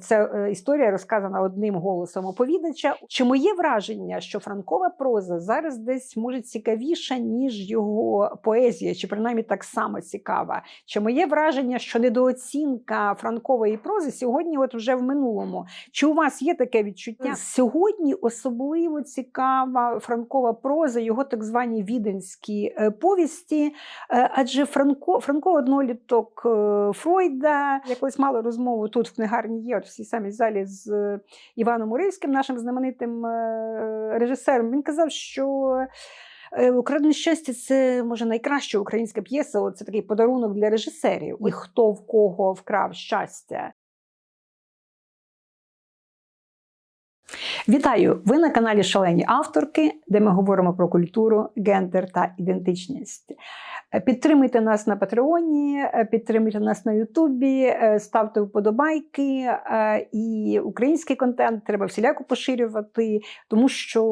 Це е, історія розказана одним голосом оповідача. Чи моє враження, що франкова проза зараз десь може цікавіша, ніж його поезія, чи принаймні так само цікава? Чи моє враження, що недооцінка франкової прози сьогодні, от вже в минулому? Чи у вас є таке відчуття? Сьогодні особливо цікава франкова проза, його так звані віденські е, повісті. Е, Адже Франко, Франко одноліток е, Фройда. Я колись мала розмову тут в книгарні є, в цій самій залі з е, Іваном Уривським, нашим знаменитим е, режисером. Він казав, що. е, Украдене щастя це може найкраща українська п'єса. Це такий подарунок для режисерів. І хто в кого вкрав щастя. Вітаю! Ви на каналі Шалені авторки, де ми говоримо про культуру, гендер та ідентичність. Е, Підтримуйте нас на Патреоні, е, підтримуйте нас на Ютубі, е, ставте вподобайки. І український контент треба всіляко поширювати, тому що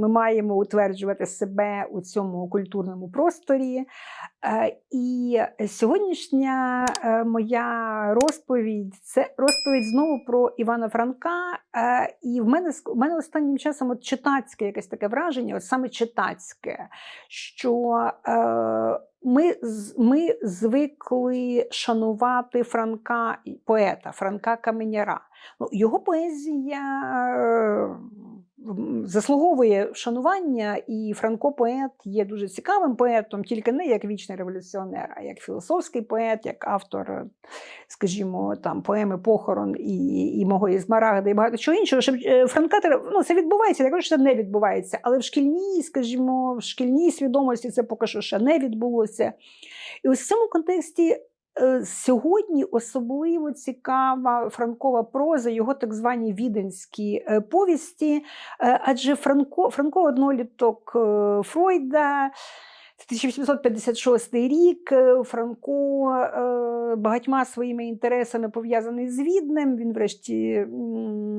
ми маємо утверджувати себе у цьому культурному просторі. І сьогоднішня е, моя розповідь це розповідь знову про Івана Франка. І в мене в мене останнім часом от читацьке якесь таке враження, от саме читацьке, що е, ми, ми звикли шанувати Франка поета, Франка Каменяра. Ну, його поезія е, заслуговує вшанування, і Франко поет є дуже цікавим поетом, тільки не як вічний революціонер, а як філософський поет, як автор, е, скажімо, там поеми Похорон і, і мого Ізмарагда, і багато чого іншого. Щоб е, Франка ну, це відбувається, я кажу, що це не відбувається, але в шкільній, скажімо, в шкільній свідомості це поки що ще не відбулося. І ось в цьому контексті. Е, Сьогодні особливо цікава франкова проза, його так звані віденські е, повісті. Е, Адже Франко, Франко одноліток Фройда. Це 1856 рік. е, Франко е, багатьма своїми інтересами пов'язаний з Віднем. Він, врешті,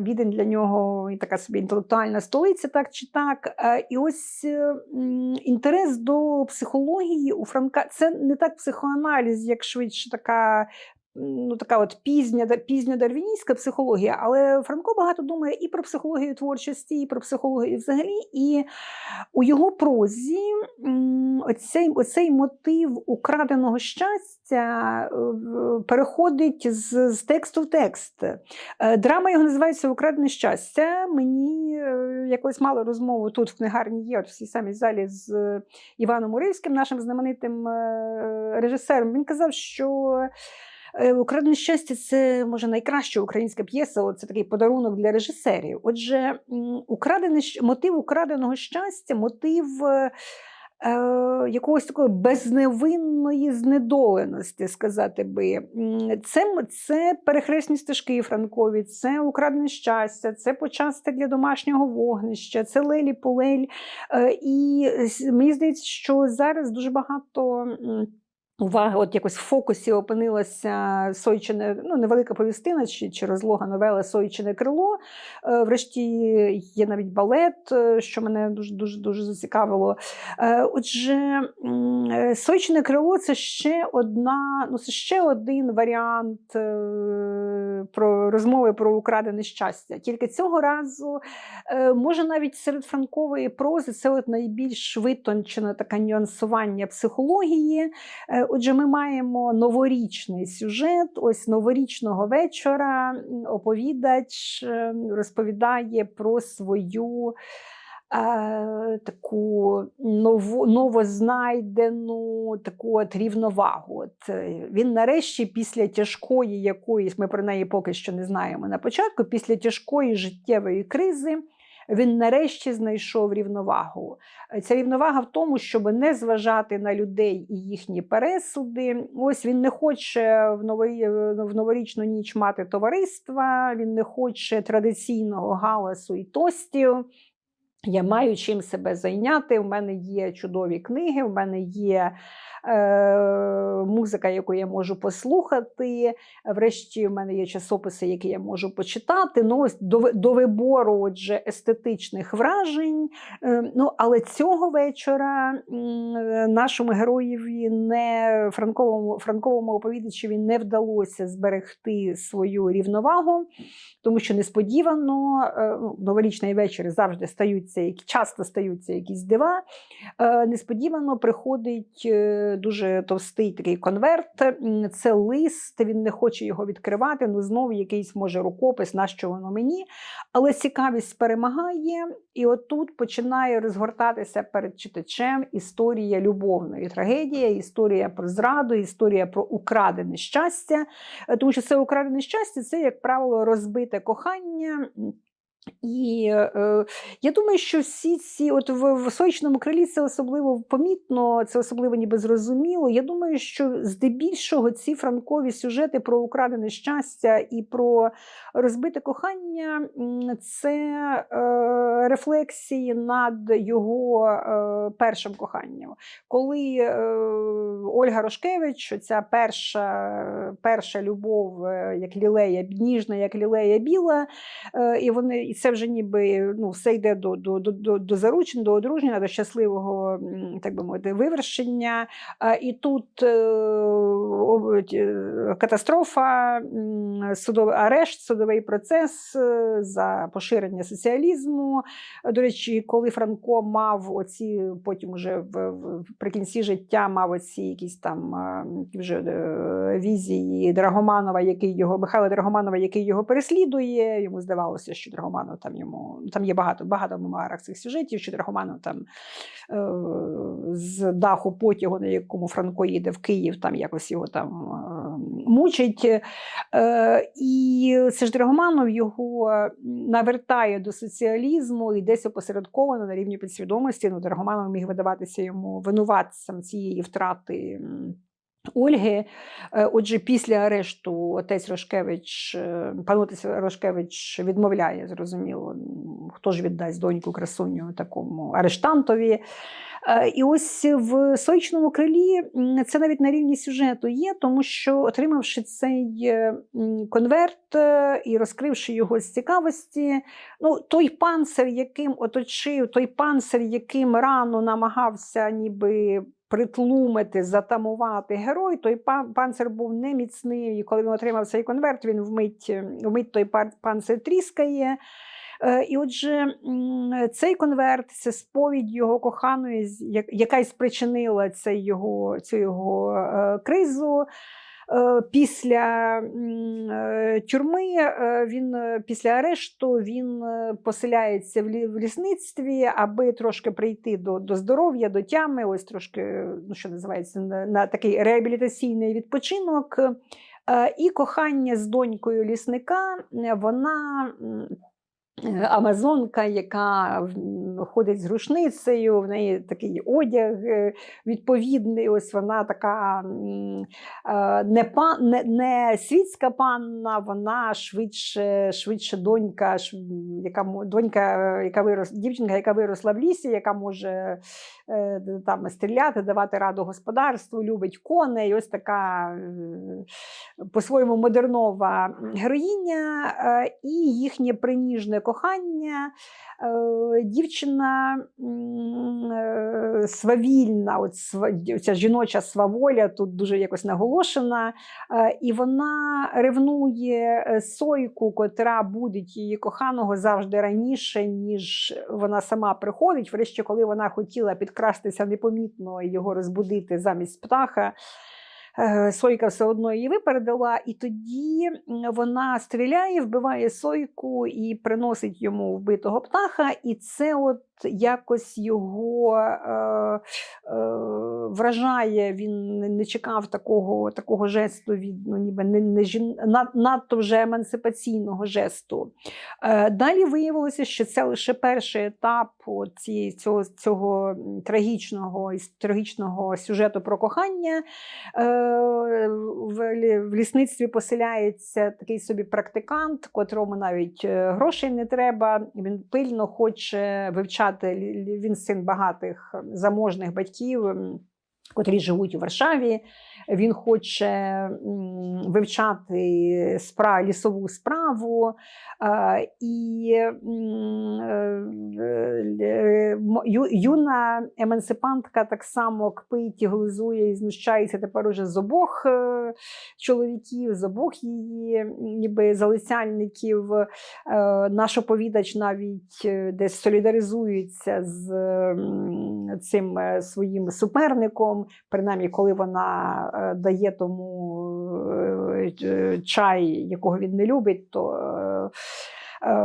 Відень для нього і така собі інтелектуальна столиця, так чи так. Е, І ось інтерес до психології у Франка це не так психоаналіз, як швидше така ну, така от пізня, пізньодарвіністська психологія, але Франко багато думає і про психологію творчості, і про психологію взагалі. І у його прозі оцей, оцей мотив украденого щастя е, переходить з, з тексту в текст. Е, Драма його називається Украдене щастя. Мені е, я колись мала розмову тут в книгарні є, от в цій самій залі з Іваном Уривським, нашим знаменитим режисером. Він казав, що Украдене щастя це може найкраща українська п'єса. Це такий подарунок для режисерів. Отже, украдене мотив украденого щастя, мотив. е, е, Якогось такої безневинної знедоленості, сказати би. Це, це перехресні стежки Франкові, це украдене щастя, це почасток для домашнього вогнища, це лелі полель. Е, І мені здається, що зараз дуже багато. М, Уваги, от якось в фокусі опинилася Сойчине, ну невелика повістина чи, чи розлога новела Сойчине крило. Е, врешті є навіть балет, е, що мене дуже дуже дуже зацікавило. Е, отже, Сойчине крило це ще одна, ну це ще один варіант про розмови про украдене щастя. Тільки цього разу, може, навіть серед франкової прози це от найбільш витончене таке нюансування психології. Отже, ми маємо новорічний сюжет. Ось новорічного вечора оповідач е, розповідає про свою. е, Таку нову, новознайдену таку от рівновагу. От е, він нарешті, після тяжкої якоїсь, ми про неї поки що не знаємо на початку, після тяжкої життєвої кризи, він нарешті знайшов рівновагу. Е, Ця рівновага в тому, щоб не зважати на людей і їхні пересуди. Ось він не хоче в, новий, в новорічну ніч мати товариства, він не хоче традиційного галасу і тостів. Я маю чим себе зайняти. У мене є чудові книги, у мене є е, музика, яку я можу послухати. Врешті, в мене є часописи, які я можу почитати. Ну, до, до вибору отже, естетичних вражень. Е, ну, але цього вечора е, нашому героєві не франковому, франковому оповідачеві не вдалося зберегти свою рівновагу, тому що несподівано е, ну, новорічний вечір завжди стаються, часто стаються якісь дива. Е, Несподівано приходить е, дуже товстий такий конверт. Це лист, він не хоче його відкривати. Ну, знову якийсь може рукопис, нащо воно мені. Але цікавість перемагає, і отут починає розгортатися перед читачем історія любовної трагедії, історія про зраду, історія про украдене щастя. Е, Тому що це украдене щастя, це, як правило, розбите кохання. І е, я думаю, що всі ці, от в, в сонячному крилі це особливо помітно, це особливо ніби зрозуміло. Я думаю, що здебільшого ці франкові сюжети про украдене щастя і про розбите кохання це е, рефлексії над його е, першим коханням. Коли е, Ольга Рошкевич, ця перша, перша любов, е, як лілея, ніжна, як лілея біла, Е, і вони і це вже ніби ну, все йде до, до, до, до, заручин, до одруження, до щасливого так би мовити, вивершення. І тут е, е, катастрофа, судовий арешт, судовий процес е, за поширення соціалізму. До речі, коли Франко мав оці, потім уже в, в при життя мав оці якісь там вже візії Драгоманова, який його Михайла Драгоманова, який його переслідує. Йому здавалося, що Драгоманов там йому ну, там є багато багато мемуарах цих сюжетів, що Драгоманов там е, з даху потягу, на якому Франко їде в Київ, там якось його там е, мучить. Е, і це ж Драгоманов його навертає до соціалізму і десь опосередковано на рівні підсвідомості. Ну, Драгоманов міг видаватися йому винуватцем цієї втрати. Ольги, Е, отже, після арешту отець Рошкевич, е, пан отець Рошкевич відмовляє, зрозуміло, хто ж віддасть доньку красуню такому арештантові. Е, І ось в сонячному крилі це навіть на рівні сюжету є, тому що отримавши цей конверт і розкривши його з цікавості, ну той панцир, яким оточив, той панцир, яким рано намагався ніби. Притлумити, затамувати герой, той пан панцир був неміцний, і коли він отримав цей конверт, він вмить, е, вмить той панцир тріскає. Е, І отже, цей конверт це сповідь його коханої, яка й спричинила цей його, цю його е, кризу. Е, Після е, тюрми е, він після арешту він поселяється в лісництві, аби трошки прийти до, до здоров'я, до тями. Ось трошки, ну що називається, на, такий реабілітаційний відпочинок. І кохання з донькою лісника, вона. Амазонка, яка ходить з рушницею, в неї такий одяг е, відповідний. Ось вона така е, не, пан, не, не світська панна, вона швидше, швидше донька, яка донька, яка вирос, дівчинка, яка виросла в лісі, яка може там стріляти, давати раду господарству, любить коней. Ось така е, по-своєму модернова героїня е, і їхнє приніжне кохання. Е, Дівчина е, свавільна, от ця жіноча сваволя тут дуже якось наголошена, е, і вона ревнує е, сойку, котра будить її коханого завжди раніше, ніж вона сама приходить. Врешті, коли вона хотіла підкрастися непомітно і його розбудити замість птаха. е, Сойка все одно її випередила, і тоді вона стріляє, вбиває сойку і приносить йому вбитого птаха, і це от якось його е, е, вражає. Він не- чекав такого, такого жесту від ну, ніби не, не жін... над, надто вже емансипаційного жесту. Е, далі виявилося, що це лише перший етап цієї- цього, цього трагічного, трагічного сюжету про кохання. Е, в, в лісництві поселяється такий собі практикант, котрому навіть е, грошей не треба. Він пильно хоче вивчати. Лі- Він син багатих ем, заможних батьків. ем, котрі живуть у Варшаві. Він хоче вивчати спра, лісову справу. Е, і е, е, юна емансипантка так само кпить і глузує і знущається тепер уже з обох чоловіків, з обох її ніби залицяльників. Наш оповідач навіть десь солідаризується з цим своїм суперником, принаймні, коли вона дає тому е, е, чай, якого він не любить, то е, е,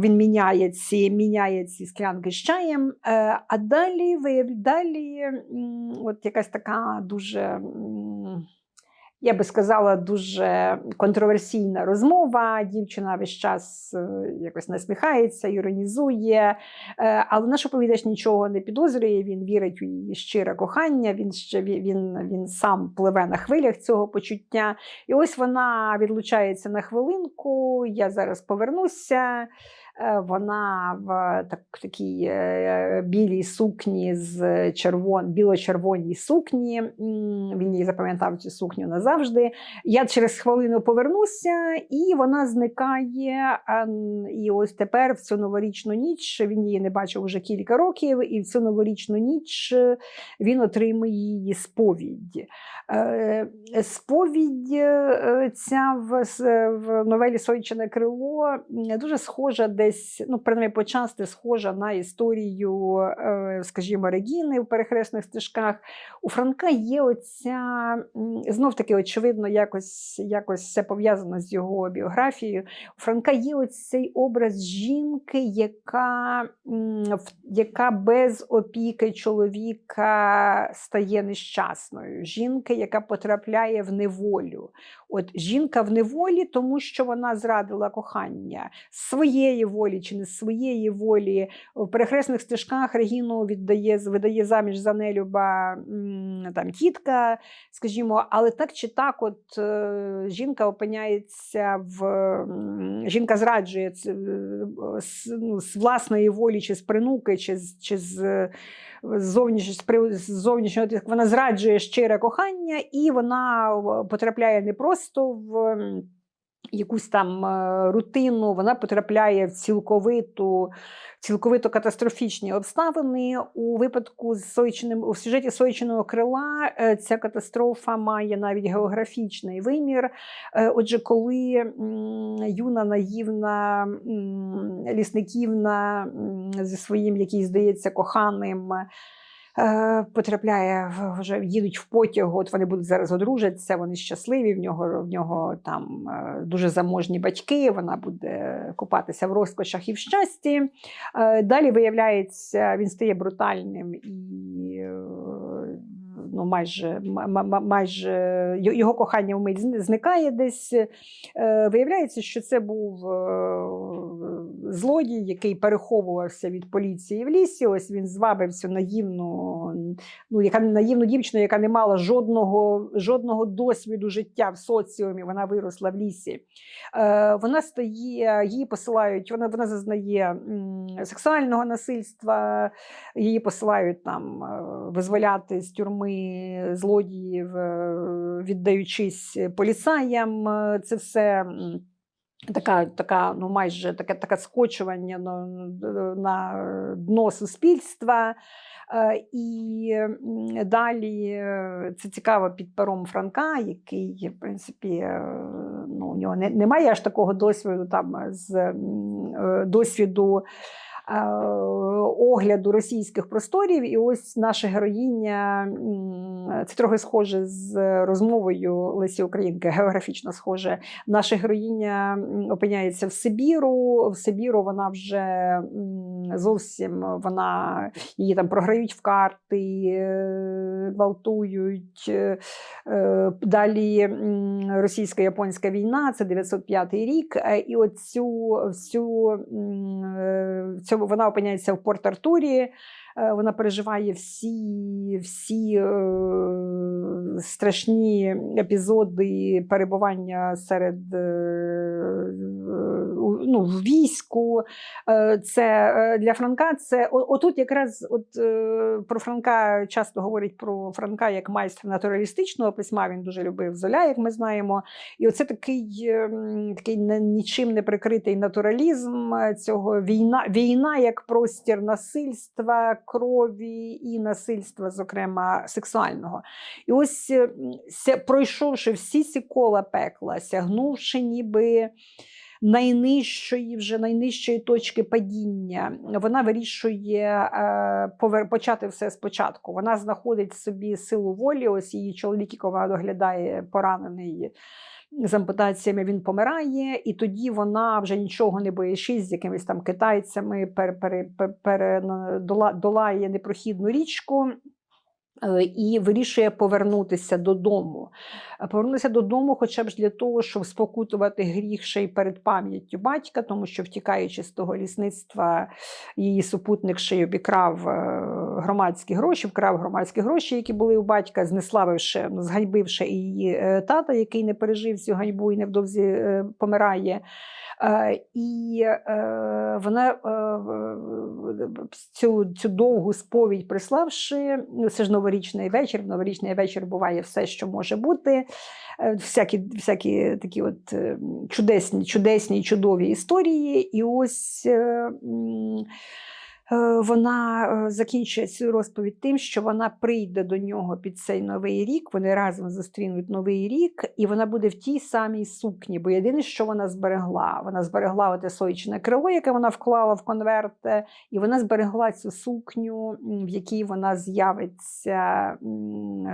він міняє ці, міняє ці склянки з чаєм. Е, А далі, далі от якась така дуже. Я би сказала, дуже контроверсійна розмова. Дівчина весь час е, якось насміхається, іронізує. Е, Але наш оповідач нічого не підозрює. Він вірить у її щире кохання. Він ще він, він сам пливе на хвилях цього почуття. І ось вона відлучається на хвилинку. Я зараз повернуся. Е, Вона в так, такій е, білій сукні з червон, біло-червоній сукні. Він її запам'ятав цю сукню назавжди. Я через хвилину повернуся, і вона зникає. І ось тепер, в цю новорічну ніч, він її не бачив вже кілька років, і в цю новорічну ніч е, він отримує її сповідь. Сповідь ця в новелі Сойчине крило дуже схожа десь, ну, принаймні почасти схожа на історію, е, скажімо, Регіни в перехресних стежках. У Франка є оця, знов таки, очевидно, якось, якось все пов'язано з його біографією. У Франка є оцей образ жінки, яка, яка без опіки чоловіка стає нещасною. Жінки, яка потрапляє в неволю. От жінка в неволі, тому що вона зрадила кохання своєї волі чи не з своєї волі. В перехресних стежках Регіну віддає, видає заміж за нелюба там, тітка, скажімо, але так чи так, от е, жінка опиняється в жінка зраджує е, з, ну, з власної волі, чи з принуки, чи з, чи з зовнішнього, зовнішнього вона зраджує щире кохання, і вона е, потрапляє не просто в. Якусь там е, рутину, вона потрапляє в цілковиту, цілковито катастрофічні обставини. У випадку з Сойчиним, у сюжеті Сойчиного крила е, ця катастрофа має навіть географічний вимір. Е, Отже, коли юна наївна лісниківна зі своїм, який здається, коханим. Е, Потрапляє вже їдуть в потяг. От вони будуть зараз одружаться. Вони щасливі. В нього в нього там е, дуже заможні батьки. Вона буде купатися в розкошах і в щасті. Е, Далі виявляється, він стає брутальним і ну, майже, майже його кохання вмить зникає десь. Е, Виявляється, що це був е, злодій, який переховувався від поліції в лісі. Ось він звабив цю наївну, ну, яка наївну дівчину, яка не мала жодного, жодного досвіду життя в соціумі. Вона виросла в лісі. Е, Вона стає, її посилають, вона, вона зазнає сексуального насильства, її посилають там визволяти з тюрми злодіїв, е, віддаючись поліцаям. Е, Це все. Така, така, ну майже таке, таке скочування на, на дно суспільства. Е, І далі це цікаво під пером Франка, який, в принципі, ну, у нього не, немає аж такого досвіду там з досвіду огляду російських просторів. І ось наша героїня це трохи схоже з розмовою Лесі Українки, географічно схоже. Наша героїня опиняється в Сибіру. В Сибіру вона вже зовсім вона її там програють в карти, е, гвалтують. е, е, Далі російсько-японська війна, це 905 рік. е, І оцю всю е, цю, вона опиняється в Порт Артурі. Е, Вона переживає всі, всі е, страшні епізоди перебування серед е, ну, в війську. Це для Франка це отут якраз от про Франка часто говорять про Франка як майстра натуралістичного письма. Він дуже любив Золя, як ми знаємо. І оце такий, такий нічим не прикритий натуралізм цього війна, війна як простір насильства, крові і насильства, зокрема сексуального. І ось е, пройшовши всі ці кола пекла, сягнувши ніби найнижчої, вже найнижчої точки падіння, вона вирішує е, почати все спочатку. Вона знаходить в собі силу волі. Ось її чоловік, якого доглядає, поранений. З ампутаціями він помирає, і тоді вона вже нічого не боячись з якимись там китайцями, пер, пер, пер, пер, долає непрохідну річку і вирішує повернутися додому. Е, Повернутися додому, хоча б для того, щоб спокутувати гріх ще й перед пам'яттю батька, тому що втікаючи з того лісництва, її супутник ще й обікрав е, громадські гроші, вкрав громадські гроші, які були у батька, знеславивши, ну, зганьбивши її е, тата, який не пережив цю ганьбу і невдовзі е, помирає. Е, І е, вона е, цю, цю довгу сповідь приславши, ну, це ж новорічний вечір. В новорічний вечір буває все, що може бути. Е, Всякі, всякі такі от е, чудесні, чудесні, чудові історії. І ось е, вона е, закінчує цю розповідь тим, що вона прийде до нього під цей новий рік. Вони разом зустрінуть новий рік, і вона буде в тій самій сукні. Бо єдине, що вона зберегла, вона зберегла оте сойчине крило, яке вона вклала в конверт, е, і вона зберегла цю сукню, в якій вона з'явиться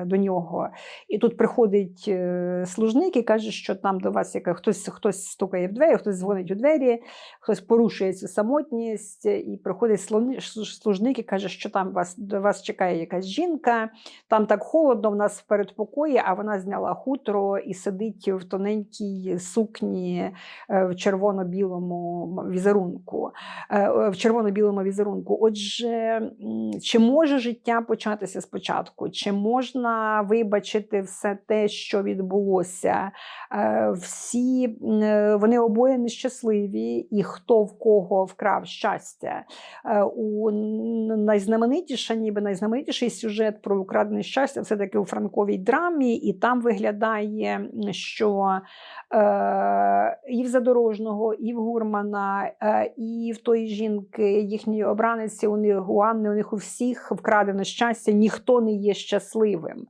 до нього. І тут приходить е, служник і каже, що там до вас яка хтось, хтось стукає в двері, хтось дзвонить у двері, хтось порушує цю самотність, і приходить слон- служник і каже, що там вас, до вас чекає якась жінка, там так холодно, в нас в передпокої, а вона зняла хутро і сидить в тоненькій сукні е, в червоно-білому візерунку. е, в червоно-білому візерунку. Отже, чи може життя початися спочатку? Чи можна вибачити все те, що відбулося? Е, Всі е, вони обоє нещасливі, і хто в кого вкрав щастя. У найзнаменитіша, ніби найзнаменитіший сюжет про украдене щастя, все таки у франковій драмі, і там виглядає, що е, і в Задорожного, і в Гурмана, е, і в тої жінки, їхньої обраниці, у них у Анни, у них у всіх вкрадено щастя, ніхто не є щасливим.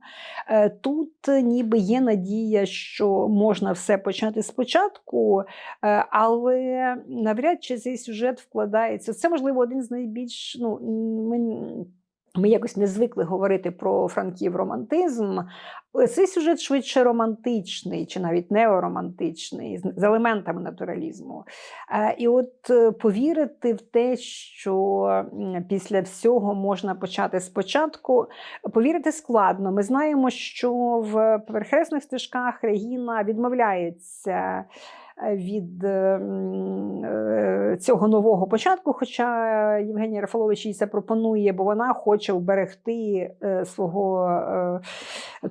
Е, Тут ніби є надія, що можна все почати спочатку, е, але навряд чи цей сюжет вкладається. Це, можливо, один з найбільш. Ну, ми, ми якось не звикли говорити про франків романтизм. Е, Цей сюжет швидше романтичний, чи навіть неоромантичний, з з елементами натуралізму. Е, І от е, повірити в те, що після всього можна почати спочатку, повірити складно. Ми знаємо, що в перехресних стежках Регіна відмовляється. Е, Від е, м, е, цього нового початку, хоча Євгенія Рафалович їй це пропонує, бо вона хоче вберегти е, свого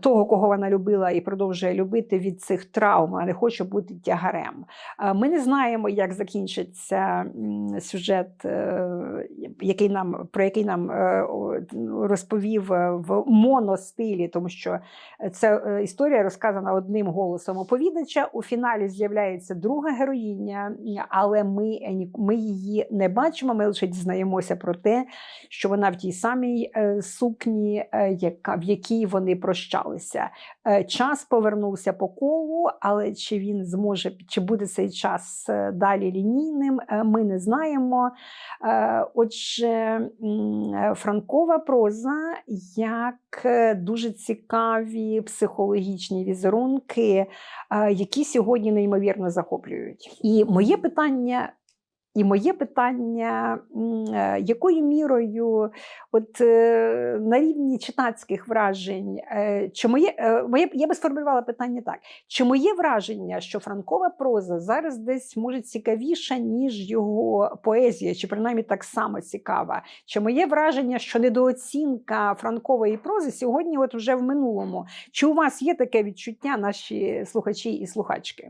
того, кого вона любила і продовжує любити від цих травм, а не хоче бути тягарем. Ми не знаємо, як закінчиться сюжет, який нам, про який нам розповів в моностилі, тому що це історія розказана одним голосом оповідача. У фіналі з'являється друга героїня, але ми, ми її не бачимо. Ми лише дізнаємося про те, що вона в тій самій е, сукні, е, яка, в якій вони прощалися. Е, Час повернувся по колу, але чи він зможе, чи буде цей час далі лінійним, ми не знаємо. Отже, франкова проза як дуже цікаві психологічні візерунки, які сьогодні неймовірно захоплюють. І моє питання І моє питання, е, якою мірою, от е, на рівні читацьких вражень, е, чи моє, моє я би сформулювала питання так: чи моє враження, що франкова проза зараз десь може цікавіша, ніж його поезія, чи принаймні так само цікава? Чи моє враження, що недооцінка франкової прози сьогодні, от вже в минулому? Чи у вас є таке відчуття, наші слухачі і слухачки?